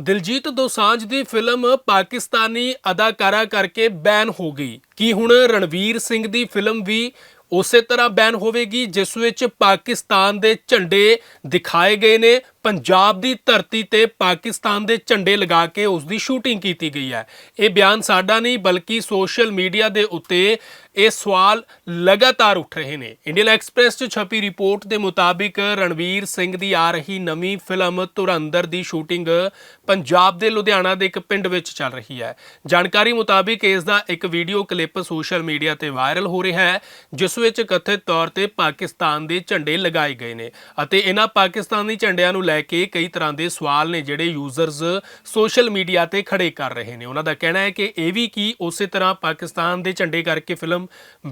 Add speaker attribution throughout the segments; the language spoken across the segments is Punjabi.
Speaker 1: ਦਿਲਜੀਤ ਦੋਸਾਂਝ ਦੀ ਫਿਲਮ ਪਾਕਿਸਤਾਨੀ ਅਦਾਕਾਰਾ ਕਰਕੇ ਬੈਨ ਹੋ ਗਈ। ਕੀ ਹੁਣ ਰਣਵੀਰ ਸਿੰਘ ਦੀ ਫਿਲਮ ਵੀ ਉਸੇ ਤਰ੍ਹਾਂ ਬੈਨ ਹੋਵੇਗੀ, ਜਿਸ ਵਿੱਚ ਪਾਕਿਸਤਾਨ ਦੇ ਝੰਡੇ ਦਿਖਾਏ ਗਏ ਨੇ? ਪੰਜਾਬ ਦੀ ਧਰਤੀ ਤੇ ਪਾਕਿਸਤਾਨ ਦੇ ਝੰਡੇ ਲਗਾ ਕੇ ਉਸ ਦੀ ਸ਼ੂਟਿੰਗ ਕੀਤੀ ਗਈ ਹੈ। ਇਹ ਬਿਆਨ ਸਾਡਾ ਨਹੀਂ, ਬਲਕਿ ਸੋਸ਼ਲ ਮੀਡੀਆ ਦੇ ਉੱਤੇ ਇਹ ਸਵਾਲ ਲਗਾਤਾਰ ਉੱਠ ਰਹੇ ਨੇ। ਇੰਡੀਅਨ ਐਕਸਪ੍ਰੈਸ 'ਚ ਛਪੀ ਰਿਪੋਰਟ ਦੇ ਮੁਤਾਬਿਕ ਰਣਵੀਰ ਸਿੰਘ ਦੀ ਆ ਰਹੀ ਨਵੀਂ ਫਿਲਮ ਧੁਰੰਦਰ ਦੀ ਸ਼ੂਟਿੰਗ ਪੰਜਾਬ ਦੇ ਲੁਧਿਆਣਾ ਦੇ ਇੱਕ ਪਿੰਡ ਵਿੱਚ ਚੱਲ ਰਹੀ ਹੈ। ਜਾਣਕਾਰੀ ਮੁਤਾਬਿਕ ਇਸ ਦਾ ਇੱਕ ਵੀਡੀਓ ਕਲਿੱਪ ਸੋਸ਼ਲ ਮੀਡੀਆ ਤੇ ਵਾਇਰਲ ਹੋ ਰਿਹਾ ਹੈ, ਜਿਸ ਵਿੱਚ ਕਥਿਤ ਤੌਰ ਤੇ ਪਾਕਿਸਤਾਨ ਦੇ ਝੰਡੇ ਲਗਾਏ ਗਏ ਨੇ ਅਤੇ ਇਹਨਾਂ ਪਾਕਿਸਤਾਨੀ ਝੰਡਿਆਂ ਨੂੰ ਲੈ ਕੇ ਕਈ ਤਰ੍ਹਾਂ ਦੇ ਸਵਾਲ ਨੇ ਜਿਹੜੇ ਯੂਜ਼ਰਸ ਸੋਸ਼ਲ ਮੀਡੀਆ ਤੇ ਖੜੇ ਕਰ ਰਹੇ ਨੇ। ਉਹਨਾਂ ਦਾ ਕਹਿਣਾ ਹੈ ਕਿ ਇਹ ਵੀ ਕੀ ਉਸੇ ਤਰ੍ਹਾਂ ਪਾਕਿਸਤਾਨ ਦੇ ਝੰਡੇ ਕਰਕੇ ਫਿਲਮ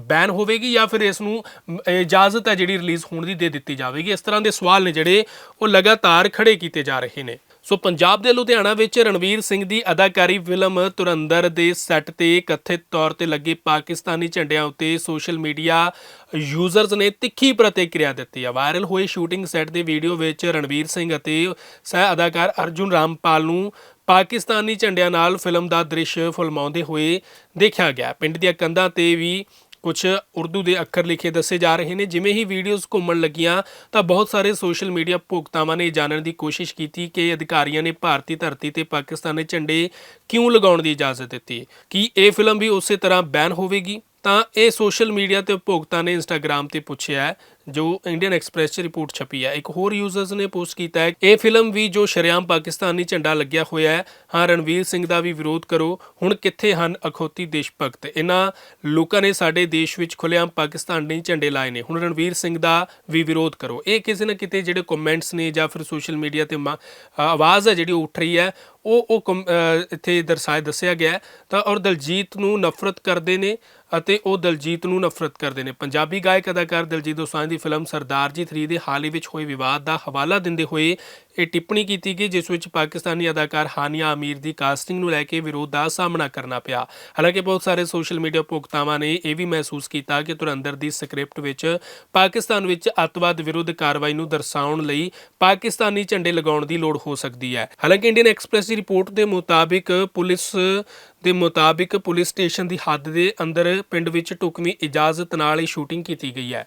Speaker 1: ਬੈਨ ਹੋਵੇਗੀ ਜਾਂ ਫਿਰ ਇਸ ਨੂੰ ਇਜਾਜ਼ਤ ਹੈ ਜਿਹੜੀ ਰਿਲੀਜ਼ ਹੋਣ ਦੀ ਦੇ ਦਿੱਤੀ ਜਾਵੇਗੀ। ਇਸ ਤਰ੍ਹਾਂ ਦੇ ਸਵਾਲ ਨੇ ਜਿਹੜੇ ਉਹ ਲਗਾਤਾਰ ਖੜੇ ਕੀਤੇ ਜਾ ਰਹੇ ਨੇ। ਸੋ ਪੰਜਾਬ ਦੇ ਲੁਧਿਆਣਾ ਵਿੱਚ ਰਣਵੀਰ ਸਿੰਘ ਦੀ ਅਦਾਕਾਰੀ ਫਿਲਮ ਤੁਰੰਦਰ ਦੇ ਸੈੱਟ ਤੇ ਕਥਿਤ ਤੌਰ ਤੇ ਲੱਗੇ ਪਾਕਿਸਤਾਨੀ ਝੰਡਿਆਂ ਉੱਤੇ ਸੋਸ਼ਲ ਮੀਡੀਆ ਯੂਜ਼ਰਸ ਨੇ ਤਿੱਖੀ ਪ੍ਰਤੀਕਿਰਿਆ ਦਿੱਤੀ ਹੈ ਵਾਇਰਲ ਹੋਏ ਸ਼ੂਟਿੰਗ ਸੈੱਟ ਦੇ ਵੀਡੀਓ ਵਿੱਚ ਰਣਵੀਰ ਸਿੰਘ ਅਤੇ ਸਹਿ ਅਦਾਕਾਰ ਅਰਜੁਨ ਰਾਮਪਾਲ ਨੂੰ ਪਾਕਿਸਤਾਨੀ ਝੰਡਿਆਂ ਨਾਲ ਫਿਲਮ ਦਾ ਦ੍ਰਿਸ਼ ਫੁਲਮਾਉਂਦੇ ਹੋਏ ਦੇਖਿਆ ਗਿਆ। ਪਿੰਡ ਦੀਆਂ ਕੰਧਾਂ ਤੇ ਵੀ ਕੁਝ ਉਰਦੂ ਦੇ ਅੱਖਰ ਲਿਖੇ ਦੱਸੇ ਜਾ ਰਹੇ ਨੇ। ਜਿਵੇਂ ਹੀ ਵੀਡੀਓਜ਼ ਘੁੰਮਣ ਲੱਗੀਆਂ, ਤਾਂ ਬਹੁਤ ਸਾਰੇ ਸੋਸ਼ਲ ਮੀਡੀਆ ਭੋਗਤਾਵਾਂ ਨੇ ਜਾਣਨ ਦੀ ਕੋਸ਼ਿਸ਼ ਕੀਤੀ ਕਿ ਅਧਿਕਾਰੀਆਂ ਨੇ ਭਾਰਤੀ ਧਰਤੀ ਤੇ ਪਾਕਿਸਤਾਨੀ ਝੰਡੇ ਕਿਉਂ ਲਗਾਉਣ ਦੀ ਇਜਾਜ਼ਤ ਦਿੱਤੀ? ਕੀ ਇਹ ਫਿਲਮ ਵੀ ਉਸੇ ਤਰ੍ਹਾਂ ਬੈਨ ਹੋਵੇਗੀ? ਤਾਂ ਇਹ ਸੋਸ਼ਲ ਮੀਡੀਆ ਤੇ ਉਪਭੋਗਤਾ ਨੇ ਇੰਸਟਾਗ੍ਰam ਤੇ ਪੁੱਛਿਆ ਜੋ ਇੰਡੀਅਨ ਐਕਸਪ੍ਰੈਸ 'ਚ ਰਿਪੋਰਟ ਛਪੀ ਹੈ ਇੱਕ ਹੋਰ ਯੂਜ਼ਰਸ ਨੇ ਪੋਸਟ ਕੀਤਾ ਹੈ ਇਹ ਫਿਲਮ ਵੀ ਜੋ ਸ਼ਰੇਆਮ ਪਾਕਿਸਤਾਨੀ ਝੰਡਾ ਲੱਗਿਆ ਹੋਇਆ ਹੈ, ਹਾਂ, ਰਣਵੀਰ ਸਿੰਘ ਦਾ ਵੀ ਵਿਰੋਧ ਕਰੋ। ਹੁਣ ਕਿੱਥੇ ਹਨ ਅਖੌਤੀ ਦੇਸ਼ ਭਗਤ ਇਹਨਾਂ ਲੋਕਾਂ ਨੇ ਸਾਡੇ ਦੇਸ਼ ਵਿੱਚ ਖੁੱਲ੍ਹੇਆਮ ਪਾਕਿਸਤਾਨੀ ਝੰਡੇ ਲਾਏ ਨੇ। ਹੁਣ ਰਣਵੀਰ ਸਿੰਘ ਦਾ ਵੀ ਵਿਰੋਧ ਕਰੋ। ਇਹ ਕਿਸੇ ਨਾ ਕਿਤੇ ਜਿਹੜੇ ਕਮੈਂਟਸ ਨੇ ਜਾਂ ਫਿਰ ਸੋਸ਼ਲ ਮੀਡੀਆ ਤੇ ਮ- ਆਵਾਜ਼ ਹੈ ਜਿਹੜੀ ਉਹ ਉੱਠ ਰਹੀ ਹੈ, ਉਹ ਉਹ ਕਮ- ਇੱਥੇ ਦਰਸਾਏ ਦੱਸਿਆ ਗਿਆ ਤਾਂ ਔਰ ਦਲਜੀਤ ਨੂੰ ਨਫ਼ਰਤ ਕਰਦੇ ਨੇ ਅਤੇ ਉਹ ਦਲਜੀਤ ਨੂੰ ਨਫ਼ਰਤ ਕਰਦੇ ਨੇ। ਪੰਜਾਬੀ ਗਾਇਕ ਅਦਾਕਾਰ ਦਲਜੀਤ ਦੋਸਾਂਝ ਦੀ ਫਿਲਮ ਸਰਦਾਰ ਜੀ 3 ਦੇ ਹਾਲ ਹੀ ਵਿੱਚ ਹੋਏ ਵਿਵਾਦ ਦਾ ਹਵਾਲਾ ਦਿੰਦੇ ਹੋਏ ਇਹ ਟਿੱਪਣੀ ਕੀਤੀ ਗਈ, ਜਿਸ ਵਿੱਚ ਪਾਕਿਸਤਾਨੀ ਅਦਾਕਾਰ ਹਾਨੀਆ ਅਮੀਰ ਦੀ ਕਾਸਟਿੰਗ ਨੂੰ ਲੈ ਕੇ ਵਿਰੋਧ ਦਾ ਸਾਹਮਣਾ ਕਰਨਾ ਪਿਆ। ਹਾਲਾਂਕਿ ਬਹੁਤ ਸਾਰੇ ਸੋਸ਼ਲ ਮੀਡੀਆ ਉਪਭੋਗਤਾਵਾਂ ਨੇ ਇਹ ਵੀ ਮਹਿਸੂਸ ਕੀਤਾ ਕਿ ਤੁਰੰਦਰ ਦੀ ਸਕ੍ਰਿਪਟ ਵਿੱਚ ਪਾਕਿਸਤਾਨ ਵਿੱਚ ਅੱਤਵਾਦ ਵਿਰੁੱਧ ਕਾਰਵਾਈ ਨੂੰ ਦਰਸਾਉਣ ਲਈ ਪਾਕਿਸਤਾਨੀ ਝੰਡੇ ਲਗਾਉਣ ਦੀ ਲੋੜ ਹੋ ਸਕਦੀ ਹੈ। ਹਾਲਾਂਕਿ ਇੰਡੀਅਨ ਐਕਸਪ੍ਰੈਸ ਦੀ ਰਿਪੋਰਟ ਦੇ ਮੁਤਾਬਿਕ ਪੁਲਿਸ ਦੇ ਮੁਤਾਬਿਕ ਪੁਲਿਸ ਸਟੇਸ਼ਨ ਦੀ ਹੱਦ ਦੇ ਅੰਦਰ ਪਿੰਡ ਵਿੱਚ ਢੁਕਵੀਂ ਇਜਾਜ਼ਤ ਨਾਲ ਹੀ ਸ਼ੂਟਿੰਗ ਕੀਤੀ ਗਈ ਹੈ।